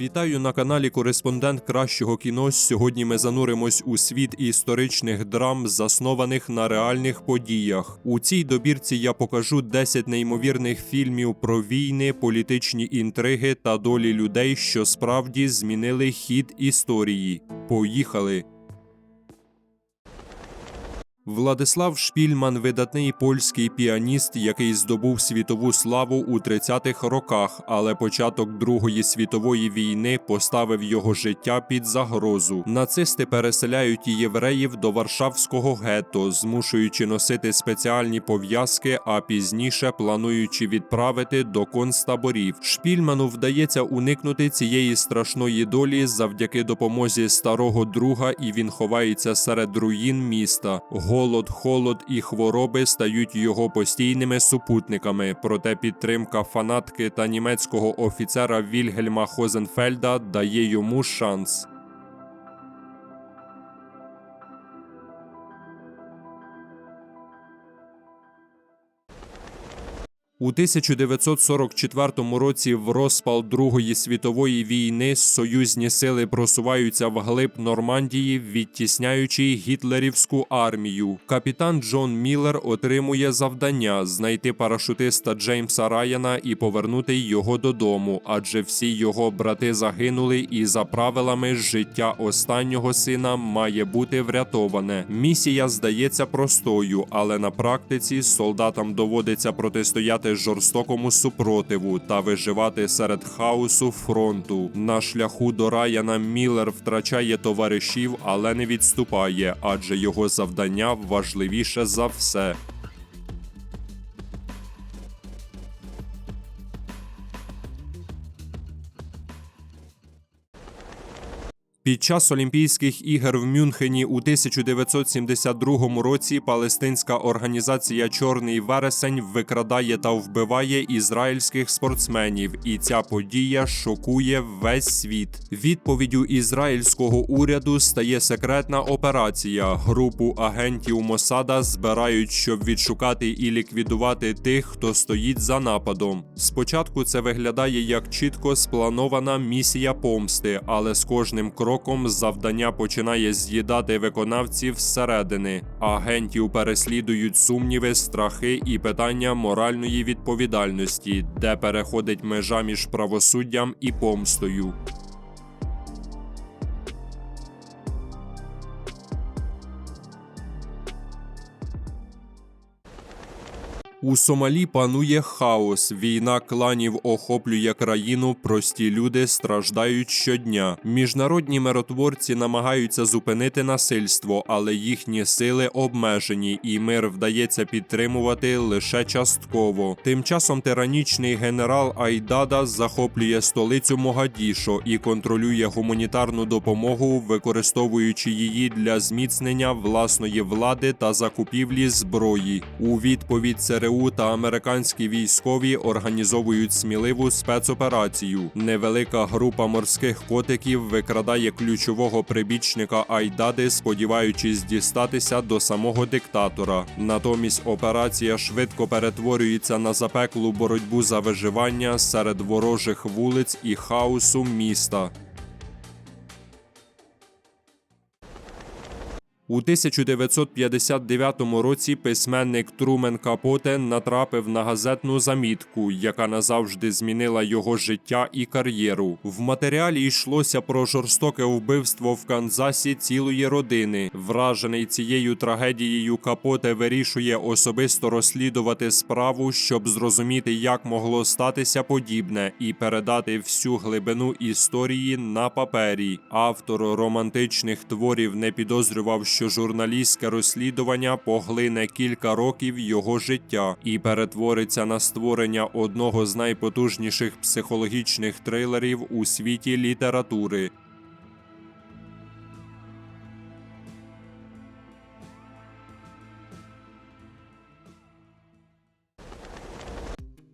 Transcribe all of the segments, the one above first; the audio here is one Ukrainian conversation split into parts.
Вітаю на каналі Кореспондент кращого кіно. Сьогодні ми зануримось у світ історичних драм, заснованих на реальних подіях. У цій добірці я покажу 10 неймовірних фільмів про війни, політичні інтриги та долі людей, що справді змінили хід історії. Поїхали! Владислав Шпільман видатний польський піаніст, який здобув світову славу у 30-х роках, але початок Другої світової війни поставив його життя під загрозу. Нацисти переселяють євреїв до Варшавського гетто, змушуючи носити спеціальні пов'язки, а пізніше плануючи відправити до концтаборів. Шпільману вдається уникнути цієї страшної долі завдяки допомозі старого друга, і він ховається серед руїн міста. Голод, холод і хвороби стають його постійними супутниками. Проте підтримка фанатки та німецького офіцера Вільгельма Хозенфельда дає йому шанс. У 1944 році в розпал Другої світової війни союзні сили просуваються вглиб Нормандії, відтісняючи гітлерівську армію. Капітан Джон Міллер отримує завдання знайти парашутиста Джеймса Райана і повернути його додому, адже всі його брати загинули, і за правилами життя останнього сина має бути врятоване. Місія здається простою, але на практиці солдатам доводиться протистояти жорстокому супротиву та виживати серед хаосу фронту. На шляху до Раяна Міллер втрачає товаришів, але не відступає, адже його завдання важливіше за все. Під час Олімпійських ігор в Мюнхені у 1972 році палестинська організація Чорний вересень викрадає та вбиває ізраїльських спортсменів, і ця подія шокує весь світ. Відповіддю ізраїльського уряду стає секретна операція. Групу агентів Мосада збирають, щоб відшукати і ліквідувати тих, хто стоїть за нападом. Спочатку це виглядає як чітко спланована місія помсти, але з кожним кроком завдання починає з'їдати виконавців зсередини. Агентів переслідують сумніви, страхи і питання моральної відповідальності, де переходить межа між правосуддям і помстою. У Сомалі панує хаос. Війна кланів охоплює країну. Прості люди страждають щодня. Міжнародні миротворці намагаються зупинити насильство, але їхні сили обмежені, і мир вдається підтримувати лише частково. Тим часом тиранічний генерал Айдада захоплює столицю Могадішо і контролює гуманітарну допомогу, використовуючи її для зміцнення власної влади та закупівлі зброї. У відповідь ЦРУ та американські військові організовують сміливу спецоперацію. Невелика група морських котиків викрадає ключового прибічника Айдади, сподіваючись дістатися до самого диктатора. Натомість операція швидко перетворюється на запеклу боротьбу за виживання серед ворожих вулиць і хаосу міста. У 1959 році письменник Трумен Капоте натрапив на газетну замітку, яка назавжди змінила його життя і кар'єру. В матеріалі йшлося про жорстоке вбивство в Канзасі цілої родини. Вражений цією трагедією, Капоте вирішує особисто розслідувати справу, щоб зрозуміти, як могло статися подібне, і передати всю глибину історії на папері. Автор романтичних творів не підозрював, що журналістське розслідування поглине кілька років його життя і перетвориться на створення одного з найпотужніших психологічних трилерів у світі літератури.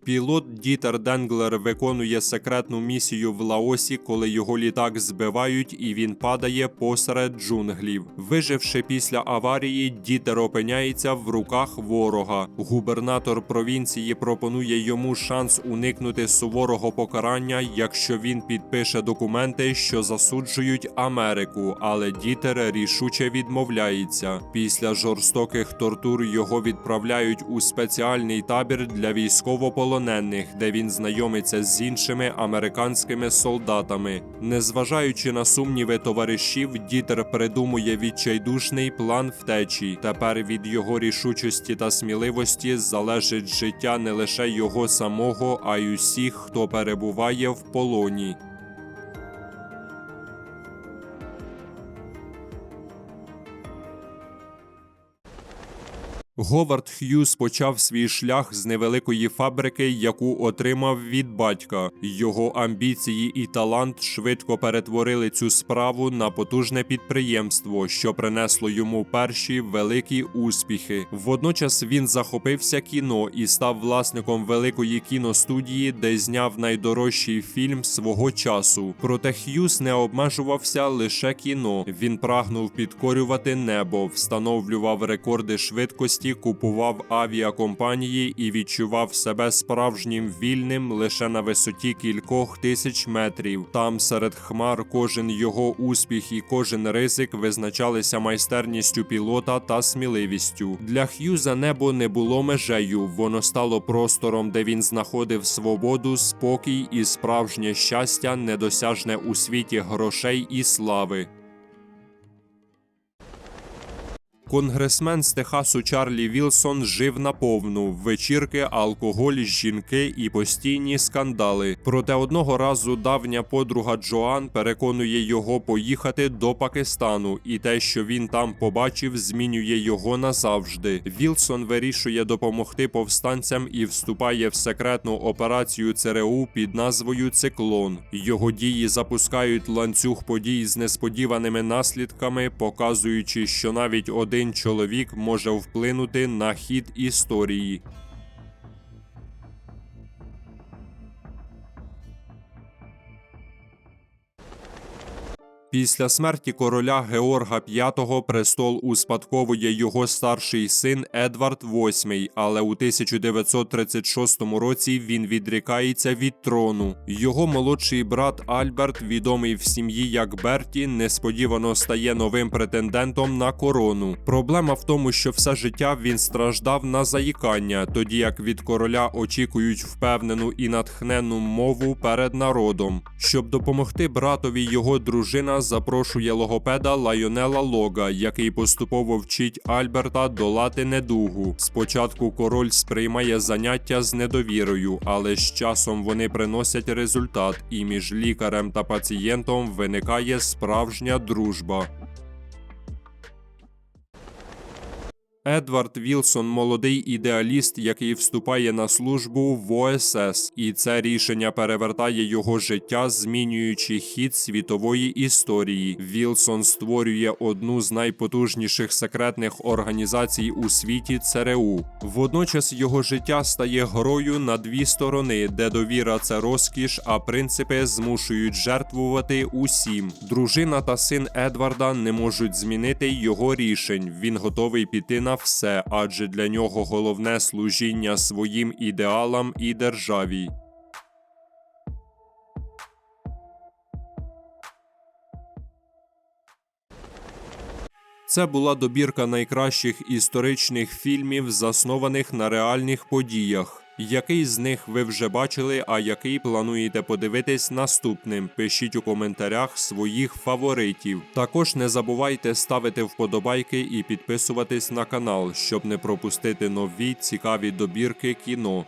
Пілот Дітер Денглер виконує секретну місію в Лаосі, коли його літак збивають і він падає посеред джунглів. Виживши після аварії, Дітер опиняється в руках ворога. Губернатор провінції пропонує йому шанс уникнути суворого покарання, якщо він підпише документи, що засуджують Америку, але Дітер рішуче відмовляється. Після жорстоких тортур його відправляють у спеціальний табір для військовополонених, де він знайомиться з іншими американськими солдатами. Незважаючи на сумніви товаришів, Дітер придумує відчайдушний план втечі. Тепер від його рішучості та сміливості залежить життя не лише його самого, а й усіх, хто перебуває в полоні. Говард Х'юз почав свій шлях з невеликої фабрики, яку отримав від батька. Його амбіції і талант швидко перетворили цю справу на потужне підприємство, що принесло йому перші великі успіхи. Водночас він захопився кіно і став власником великої кіностудії, де зняв найдорожчий фільм свого часу. Проте Х'юз не обмежувався лише кіно. Він прагнув підкорювати небо, встановлював рекорди швидкості купував авіакомпанії і відчував себе справжнім вільним лише на висоті кількох тисяч метрів. Там серед хмар кожен його успіх і кожен ризик визначалися майстерністю пілота та сміливістю. Для Х'юза небо не було межею, воно стало простором, де він знаходив свободу, спокій і справжнє щастя, недосяжне у світі грошей і слави. Конгресмен з Техасу Чарлі Вілсон жив наповну вечірки, алкоголь, жінки і постійні скандали. Проте одного разу давня подруга Джоан переконує його поїхати до Пакистану, і те, що він там побачив, змінює його назавжди. Вілсон вирішує допомогти повстанцям і вступає в секретну операцію ЦРУ під назвою Циклон. Його дії запускають ланцюг подій з несподіваними наслідками, показуючи, що навіть один чоловік може вплинути на хід історії. Після смерті короля Георга V престол успадковує його старший син Едвард VIII, але у 1936 році він відрікається від трону. Його молодший брат Альберт, відомий в сім'ї як Берті, несподівано стає новим претендентом на корону. Проблема в тому, що все життя він страждав на заїкання, тоді як від короля очікують впевнену і натхненну мову перед народом. Щоб допомогти братові, його дружина запрошує логопеда Лайонела Лога, який поступово вчить Альберта долати недугу. Спочатку король сприймає заняття з недовірою, але з часом вони приносять результат, і між лікарем та пацієнтом виникає справжня дружба. Едвард Вілсон молодий ідеаліст, який вступає на службу в ОСС, і це рішення перевертає його життя, змінюючи хід світової історії. Вілсон створює одну з найпотужніших секретних організацій у світі ЦРУ. Водночас його життя стає грою на дві сторони, де довіра це розкіш, а принципи змушують жертвувати усім. Дружина та син Едварда не можуть змінити його рішень. Він готовий піти все, адже для нього головне служіння своїм ідеалам і державі. Це була добірка найкращих історичних фільмів, заснованих на реальних подіях. Який з них ви вже бачили, а який плануєте подивитись наступним? Пишіть у коментарях своїх фаворитів. Також не забувайте ставити вподобайки і підписуватись на канал, щоб не пропустити нові цікаві добірки кіно.